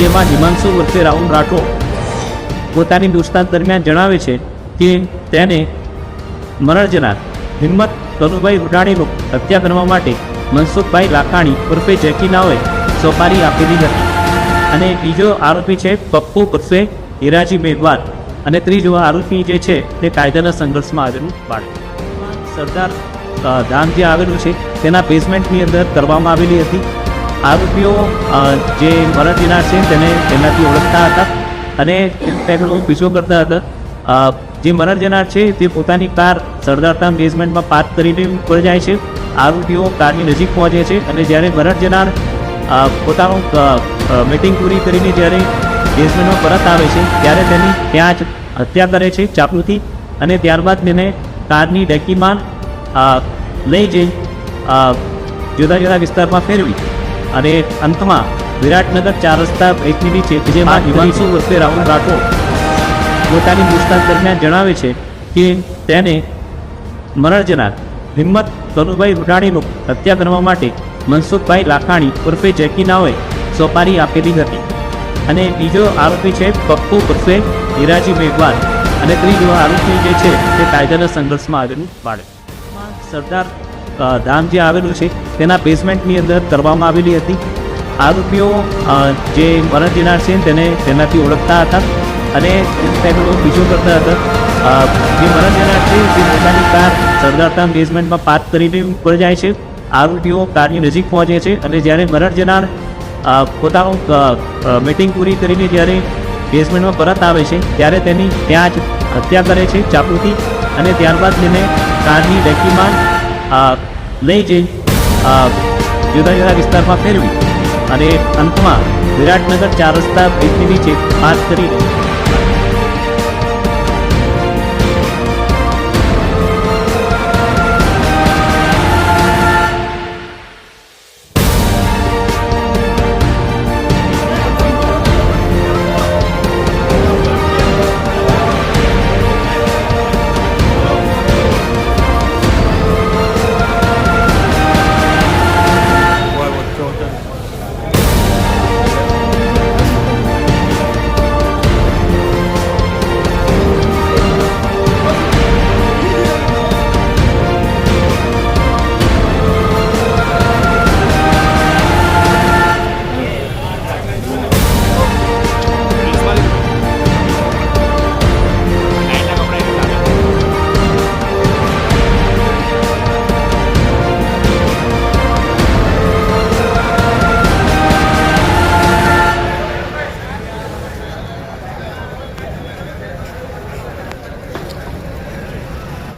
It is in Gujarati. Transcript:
જેમાં હિમાંશુ ઉર્ફે રાહુલ રાઠોડ પોતાની દોસ્તાર દરમિયાન જણાવે છે કે તેને મરણ જનાર હિંમત કનુભાઈ રૂડાણીનું હત્યા કરવા માટે મનસુખભાઈ લાખાણી ઉર્ફે જેકી નાઓએ સોપારી આપેલી હતી. અને બીજો આરોપી છે પપ્પુ ઉર્ફે હિરાજી મેઘવાલ. અને ત્રીજો આરોપી જે છે તે કાયદાના સંઘર્ષમાં આવેલું બાળક. સરદાર ધામ જે આવેલું છે તેના બેઝમેન્ટની અંદર કરવામાં આવેલી હતી. આરોપીઓ જે મરણ જનાર છે તેને તેનાથી ઓળખતા હતા અને તેનો પીછો કરતા હતા. જે મરણ જનાર છે તે પોતાની કાર સરદારતા બેઝમેન્ટમાં પાર્ક કરીને ઉપર જાય છે. આરોપીઓ કારની નજીક પહોંચે છે અને જ્યારે મરણ જનાર પોતાનું મિટિંગ પૂરી કરીને જ્યારે બેઝમેન્ટમાં પરત આવે છે, ત્યારે તેની ત્યાં જ હત્યા કરે છે ચાપલુથી અને ત્યારબાદ તેને કારની ડેકીમાં લઈ જઈ જુદા જુદા વિસ્તારમાં ફેરવી. અને અંતમાં વિરાટનગર ચાર રસ્તા એકની છે જેમાં હિમાંશુ વર્ષે રાહુલ રાઠોડ પોતાની પૂછતાછ દરમિયાન જણાવે છે કે તેને મરણ જનાર હિંમત કનુભાઈ રૂડાણીનું હત્યા કરવા માટે મનસુખભાઈ લાખાણી ઉર્ફે જેકી નાઓએ સોપારી આપેલી હતી. અને બીજો આરોપી છે પપ્પુ ઉર્ફે હિરાજી મેઘવાલ. અને ત્રીજો આરોપી જે છે તે કાયદાના સંઘર્ષમાં આવેલું બાળક. સરદાર ધામ જે આવેલું છે. તેના બેઝમેન્ટની અંદર કરવામાં આવેલી હતી. આરોપીઓ જે મરણ જનાર છે તેને તેનાથી ઓળખતા હતા. અને તેનો પીછો કરતા હતા. જે મરણ જનાર છે, તે પોતાની કાર સરદારતા બેઝમેન્ટમાં પાર્ક કરીને ઉપર જાય છે. આરોપીઓ કારની નજીક પહોંચે છે અને જ્યારે મરણ જનાર પોતાનું મિટિંગ પૂરી કરીને જ્યારે બેઝમેન્ટમાં પરત આવે છે, ત્યારે તેની ત્યાં જ હત્યા કરે છે, ચાકુથી. અને ત્યારબાદ તેને કારની ડેકીમાં લઈ જઈ જુદા જુદા વિસ્તારમાં ફેરવી અને અંતમાં વિરાટનગર ચાર રસ્તા બ્રિજની નીચે પાસ કરી